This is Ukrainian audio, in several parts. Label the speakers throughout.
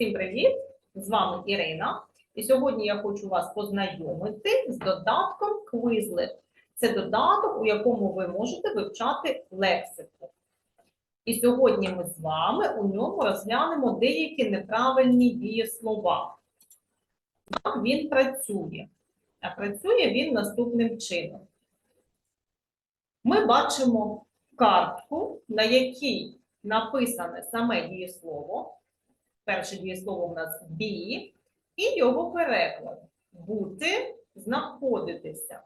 Speaker 1: Всім привіт! З вами Ірина. І сьогодні я хочу вас познайомити з додатком Quizlet. Це додаток, у якому ви можете вивчати лексику. І сьогодні ми з вами у ньому розглянемо деякі неправильні дієслова. Як він працює? А працює він наступним чином. Ми бачимо картку, на якій написане саме дієслово. Перше дієслово у нас be, і його переклад бути, знаходитися.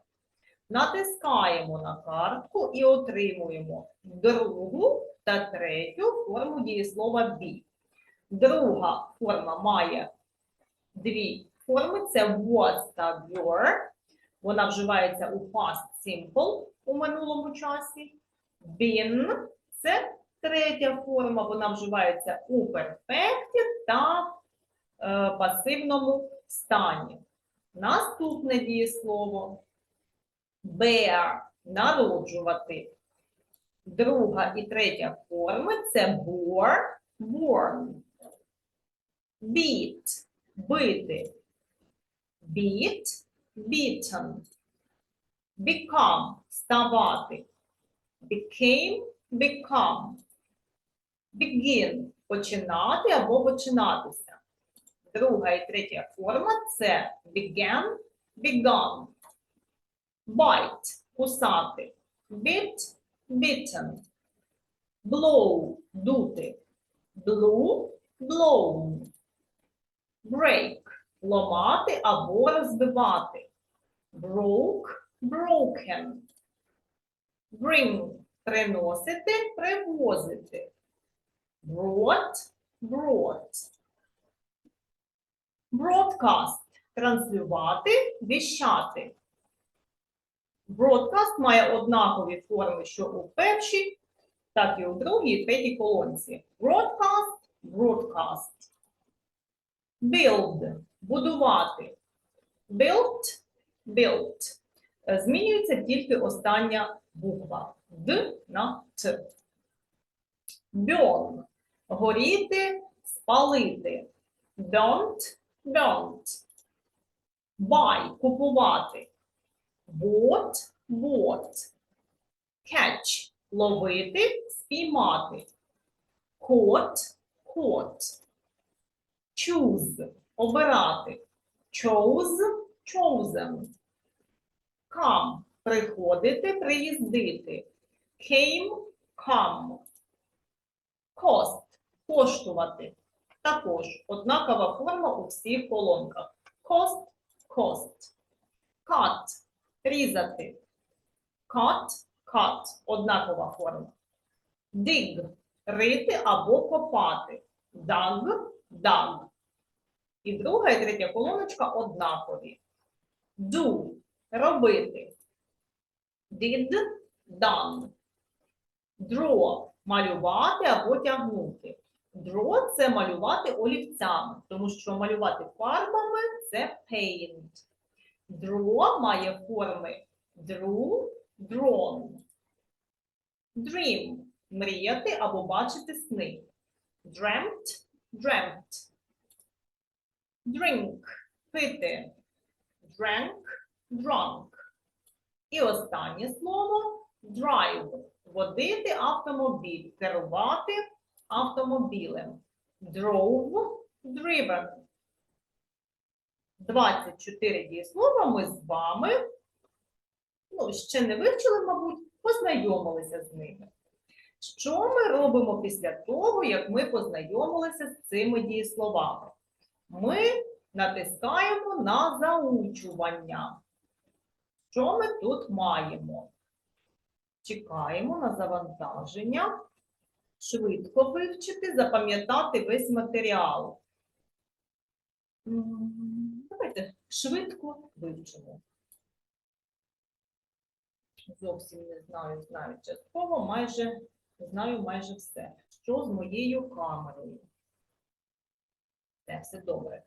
Speaker 1: Натискаємо на картку і отримуємо другу та третю форму дієслова be. Друга форма має дві форми: це was та were. Вона вживається у past simple у минулому часі. Been – це третя форма, вона вживається у перфекті та е, пасивному стані. Наступне дієслово bear – народжувати. Друга і третя форми це bore – born. Beat – бити. Beat – beaten. Become – ставати. Became – become. Begin – починати або починатися. Друга і третя форма це began, begun. Bite – кусати. Bit – bitten. Blow – дути. Blew – blown. Break – ломати або розбивати. Broke – broken. Bring – приносити, привозити. Brought, brought. Broadcast – транслювати, віщати. Broadcast має однакові форми, що у першій, так і у другій і третій колонці. Broadcast, broadcast. Build – будувати. Built, built. Змінюється тільки остання буква. Д на Т. Burn – горіти, спалити. Don't, don't. Buy – купувати. Bought, bought. Catch – ловити, спіймати. Caught, caught. Choose – обирати. Chose, chosen. Come – приходити, приїздити. Came, come. Cost – коштувати. Також однакова форма у всіх колонках. Cost, cost. Cut – різати. Cut, cut – однакова форма. Dig – рити або копати. Dug, dug. І друга і третя колоночка однакові. Do – робити. Did, done. Draw – малювати або тягнути. Draw – це малювати олівцями, тому що малювати фарбами – це paint. Draw має форми drew, drawn. Dream – мріяти або бачити сни. Dreamt, dreamt. Drink – пити. Drank, drunk. І останнє слово drive – водити автомобіль, керувати автомобілем. Drove, driven. 24 дієслова ми з вами, ну, ще не вивчили, мабуть, познайомилися з ними. Що ми робимо після того, як ми познайомилися з цими дієсловами? Ми натискаємо на заучування. Що ми тут маємо? Чекаємо на завантаження, швидко вивчити, запам'ятати весь матеріал. Давайте швидко вивчимо. Зовсім не знаю, знаю частково, майже знаю майже все. Що з моєю камерою? Все, все добре.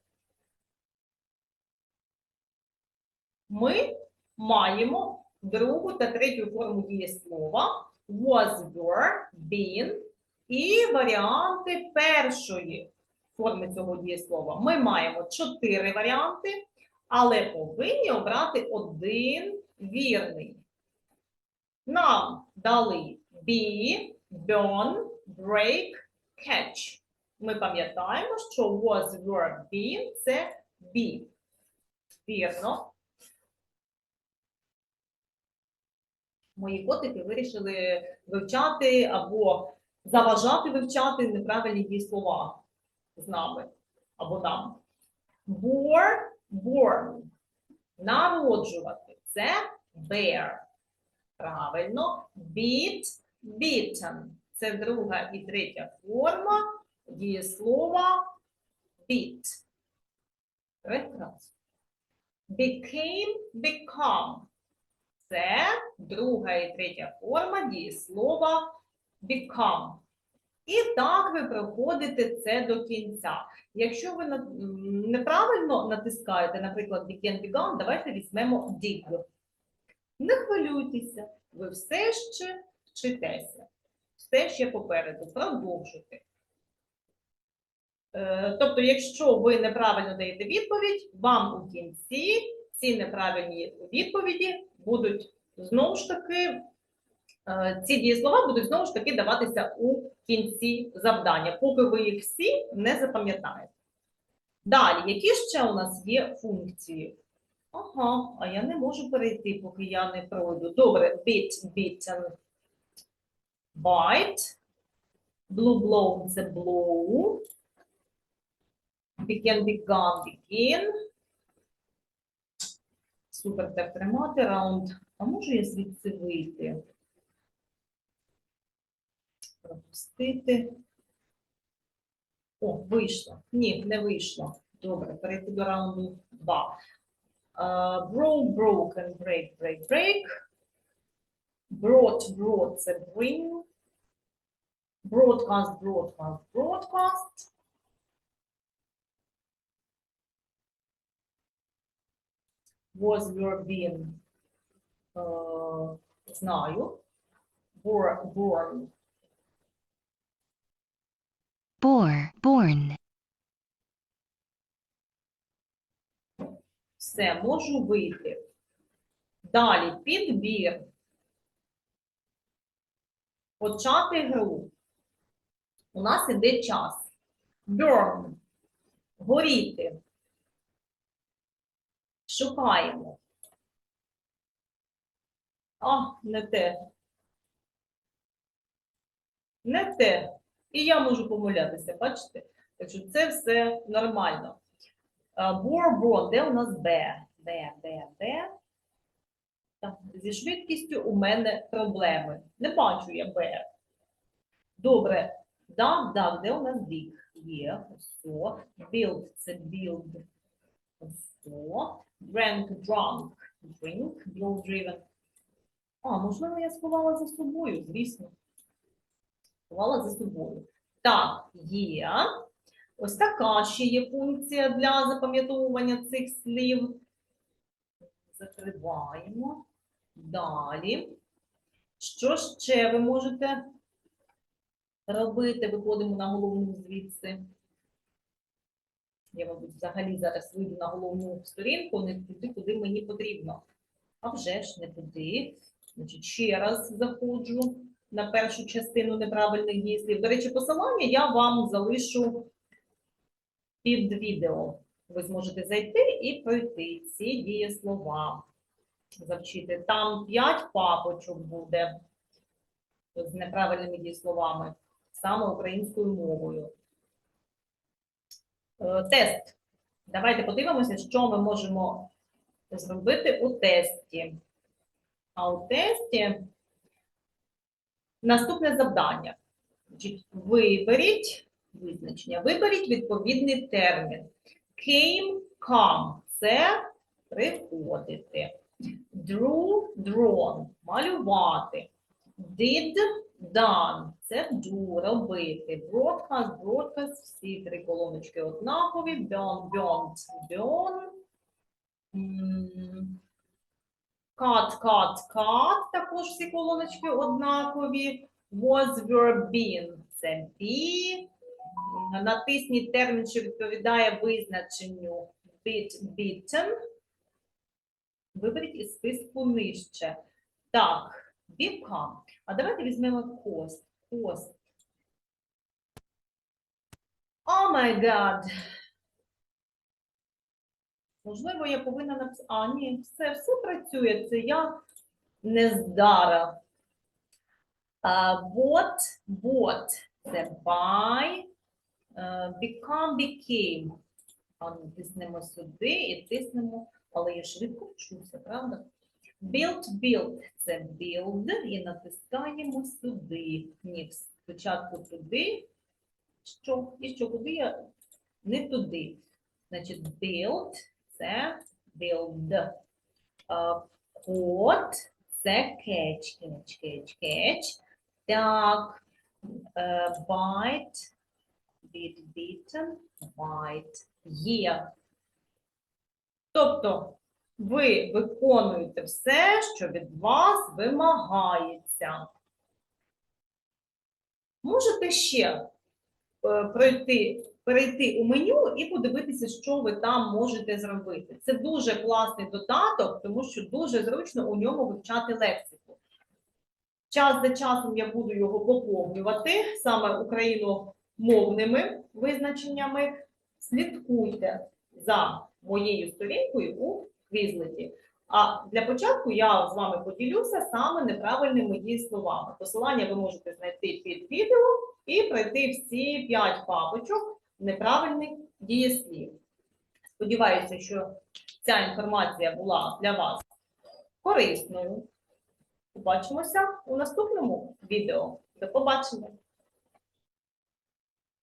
Speaker 1: Ми маємо другу та третю форму дієслова was, were, been і варіанти першої форми цього дієслова. Ми маємо чотири варіанти, але повинні обрати один вірний. Нам дали be, burn, break, catch. Ми пам'ятаємо, що was, were, been – це be. Вірно. Мої котики вирішили вивчати або заважати вивчати неправильні дієслова з нами або нам. Bore, born. Народжувати. Це bear. Правильно. Beat, beaten. Це друга і третя форма дієслова beat. Прекрасно. Became, become. Це друга і третя форма дієслова become. І так ви проходите це до кінця. Якщо ви неправильно натискаєте, наприклад, begin, began, давайте візьмемо dig. Не хвилюйтеся, ви все ще вчитеся. Все ще попереду. Продовжуйте. Е, Тобто, якщо ви неправильно даєте відповідь, вам у кінці ці неправильні відповіді будуть знову ж таки, ці дієслова будуть знову ж таки даватися у кінці завдання, поки ви їх всі не запам'ятаєте. Далі, які ще у нас є функції? Ага, а я не можу перейти, поки я не пройду. Добре, bit, beaten, bite, blue blown – це blow, begin, begun, begin. Супер, так тримати раунд. А можу я звідси вийти? Пропустити. О, вийшло. Ні, не вийшло. Добре, перейти до раунду 2. Uh, broke, broken, break, break, break. Brought, brought – це bring. Broadcast, broadcast, broadcast. Was, were, been. Uh, знаю. Bor, born.
Speaker 2: Bore, born,
Speaker 1: Все, можу вийти. Далі підбір. Почати гру. У нас іде час. Burn. Горіти. Шукаємо. А, не те. Не те. І я можу помилятися, бачите? Так що це все нормально. Борбон, де у нас Б? Б, Б, Б. Зі швидкістю у мене проблеми. Не бачу я Б. Добре. Дав, дав, де у нас бік? Є, о. Build – це. Ось. о. Drank, drunk, drink, build driven. А, можливо, я сховала за собою, звісно. Сховала за собою. Так, є. Ось така ще є функція для запам'ятовування цих слів. Закриваємо. Далі. Що ще ви можете робити? Виходимо на головну звідси. Я, мабуть, взагалі зараз вийду на головну сторінку, не туди, куди мені потрібно. А вже ж не туди. Значить, ще раз заходжу на першу частину неправильних дійслів. До речі, посилання я вам залишу під відео. Ви зможете зайти і пройти ці дієслова. Завчити. Там 5 папочок буде з неправильними дієсловами, саме українською мовою. Е, Тест. Давайте подивимося, що ми можемо зробити у тесті. А у тесті наступне завдання. Виберіть визначення. Виберіть відповідний термін. Came, come – це приходити. Drew, drawn – малювати. Did, done – це do, робити. Broadcast, broadcast – всі три колоночки однакові. Burn, burnt, burn. Cut, cut, cut – також всі колоночки однакові. Was, were, been – це be. Натисніть термін, що відповідає визначенню bit bitten. Виберіть із списку нижче. Так, become. А давайте візьмемо cost. Cost. О май гад. Можливо, я повинна написати. А, ні, все, все працює. Це я не здара. What, what. Це buy. Е, become, became. А, ну, тиснемо сюди і тиснемо, але я швидко вчуся, правда? Build, build. Це build і натискаємо сюди. Ні, спочатку туди. Що? І що, куди я? Не туди. Значить, build це build. Caught це catch, catch, catch, catch. Так, е, bite, bit, beaten, bite. Є. Тобто, ви виконуєте все, що від вас вимагається. Можете ще е, пройти, перейти у меню і подивитися, що ви там можете зробити. Це дуже класний додаток, тому що дуже зручно у ньому вивчати лексику. Час за часом я буду його поповнювати саме україномовними визначеннями. Слідкуйте за моєю сторінкою у Quizlet. А для початку я з вами поділюся саме неправильними її словами. Посилання ви можете знайти під відео і пройти всі 5 папочок неправильних дієслів. Сподіваюся, що ця інформація була для вас корисною. Побачимося у наступному відео. До побачення!